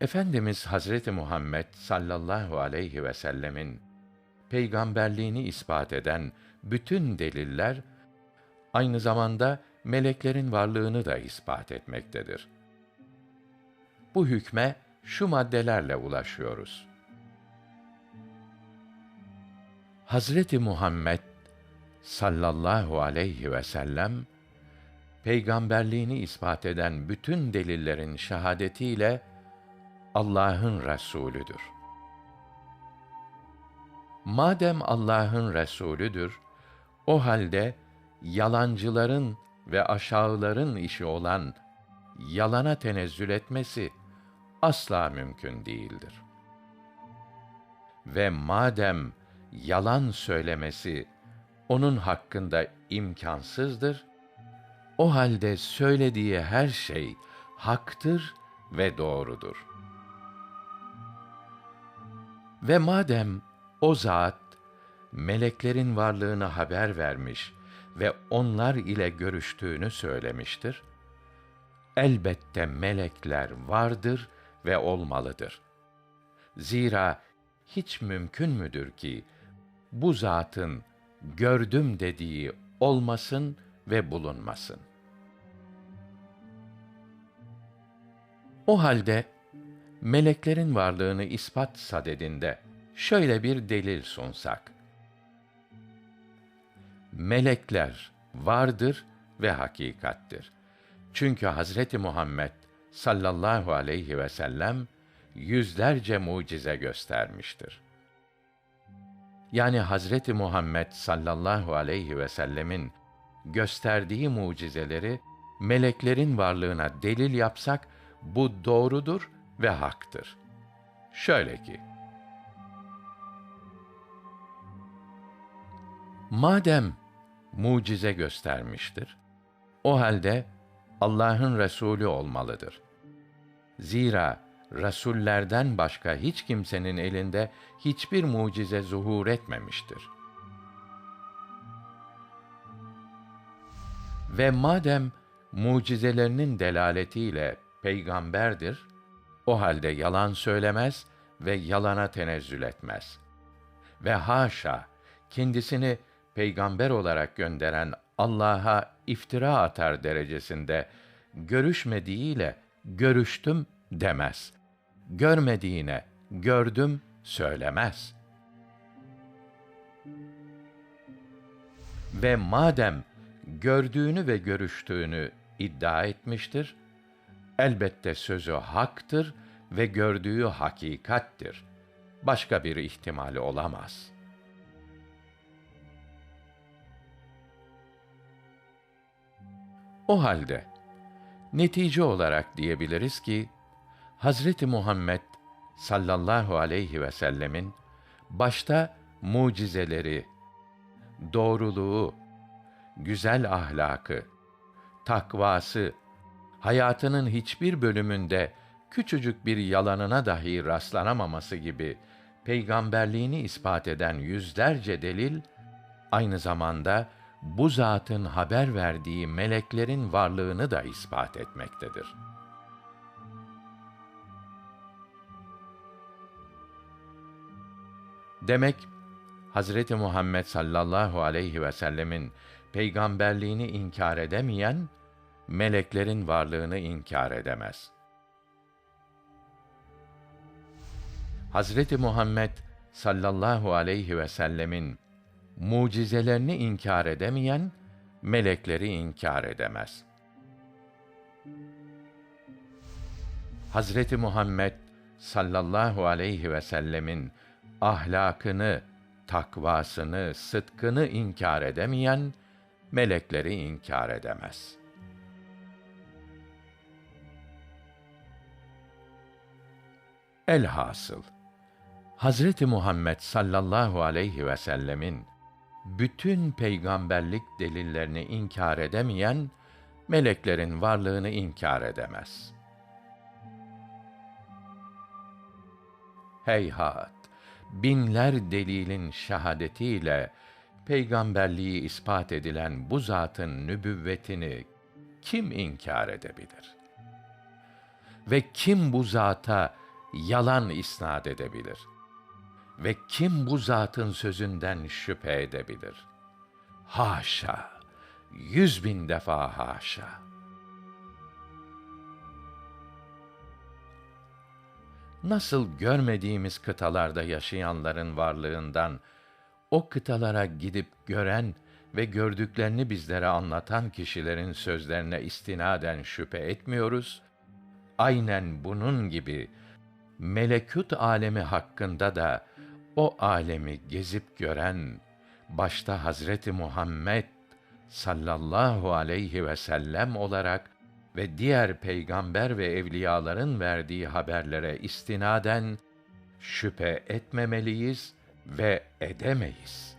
Efendimiz Hazreti Muhammed sallallahu aleyhi ve sellemin peygamberliğini ispat eden bütün deliller aynı zamanda meleklerin varlığını da ispat etmektedir. Bu hükme şu maddelerle ulaşıyoruz. Hazreti Muhammed sallallahu aleyhi ve sellem peygamberliğini ispat eden bütün delillerin şahadetiyle Allah'ın Resulüdür. Madem Allah'ın Resulüdür, o halde yalancıların ve aşağıların işi olan yalana tenezzül etmesi asla mümkün değildir. Ve madem yalan söylemesi onun hakkında imkansızdır, o halde söylediği her şey haktır ve doğrudur. Ve madem o zat meleklerin varlığını haber vermiş ve onlar ile görüştüğünü söylemiştir, elbette melekler vardır ve olmalıdır. Zira hiç mümkün müdür ki bu zatın gördüm dediği olmasın ve bulunmasın. O halde meleklerin varlığını ispat sadedinde şöyle bir delil sunsak. Melekler vardır ve hakikattir. Çünkü Hazreti Muhammed sallallahu aleyhi ve sellem yüzlerce mucize göstermiştir. Yani Hazreti Muhammed sallallahu aleyhi ve sellemin gösterdiği mucizeleri meleklerin varlığına delil yapsak bu doğrudur ve haktır. Şöyle ki Madem mucize göstermiştir, o halde Allah'ın Resulü olmalıdır. Zira rasullerden başka hiç kimsenin elinde hiçbir mucize zuhur etmemiştir. Ve madem mucizelerinin delaletiyle peygamberdir, o halde yalan söylemez ve yalana tenezzül etmez. Ve haşa kendisini peygamber olarak gönderen Allah'a iftira atar derecesinde görüşmediğiyle görüştüm demez. Görmediğine gördüm söylemez. Ve madem gördüğünü ve görüştüğünü iddia etmiştir, elbette sözü haktır ve gördüğü hakikattir. Başka bir ihtimali olamaz.'' O halde netice olarak diyebiliriz ki Hazreti Muhammed sallallahu aleyhi ve sellemin başta mucizeleri, doğruluğu, güzel ahlakı, takvası, hayatının hiçbir bölümünde küçücük bir yalanına dahi rastlanamaması gibi peygamberliğini ispat eden yüzlerce delil aynı zamanda bu zatın haber verdiği meleklerin varlığını da ispat etmektedir. Demek Hazreti Muhammed sallallahu aleyhi ve sellemin peygamberliğini inkar edemeyen meleklerin varlığını inkar edemez. Hazreti Muhammed sallallahu aleyhi ve sellemin mucizelerini inkar edemeyen melekleri inkar edemez. Hazreti Muhammed sallallahu aleyhi ve sellemin ahlakını, takvasını, sıdkını inkar edemeyen melekleri inkar edemez. Elhasıl Hazreti Muhammed sallallahu aleyhi ve sellemin bütün peygamberlik delillerini inkar edemeyen meleklerin varlığını inkar edemez. Heyhat, binler delilin şahadetiyle peygamberliği ispat edilen bu zatın nübüvvetini kim inkar edebilir? Ve kim bu zata yalan isnad edebilir? Ve kim bu zatın sözünden şüphe edebilir? Haşa! Yüz bin defa haşa! Nasıl görmediğimiz kıtalarda yaşayanların varlığından, o kıtalara gidip gören ve gördüklerini bizlere anlatan kişilerin sözlerine istinaden şüphe etmiyoruz. Aynen bunun gibi melekut alemi hakkında da o alemi gezip gören başta Hazreti Muhammed sallallahu aleyhi ve sellem olarak ve diğer peygamber ve evliyaların verdiği haberlere istinaden şüphe etmemeliyiz ve edemeyiz.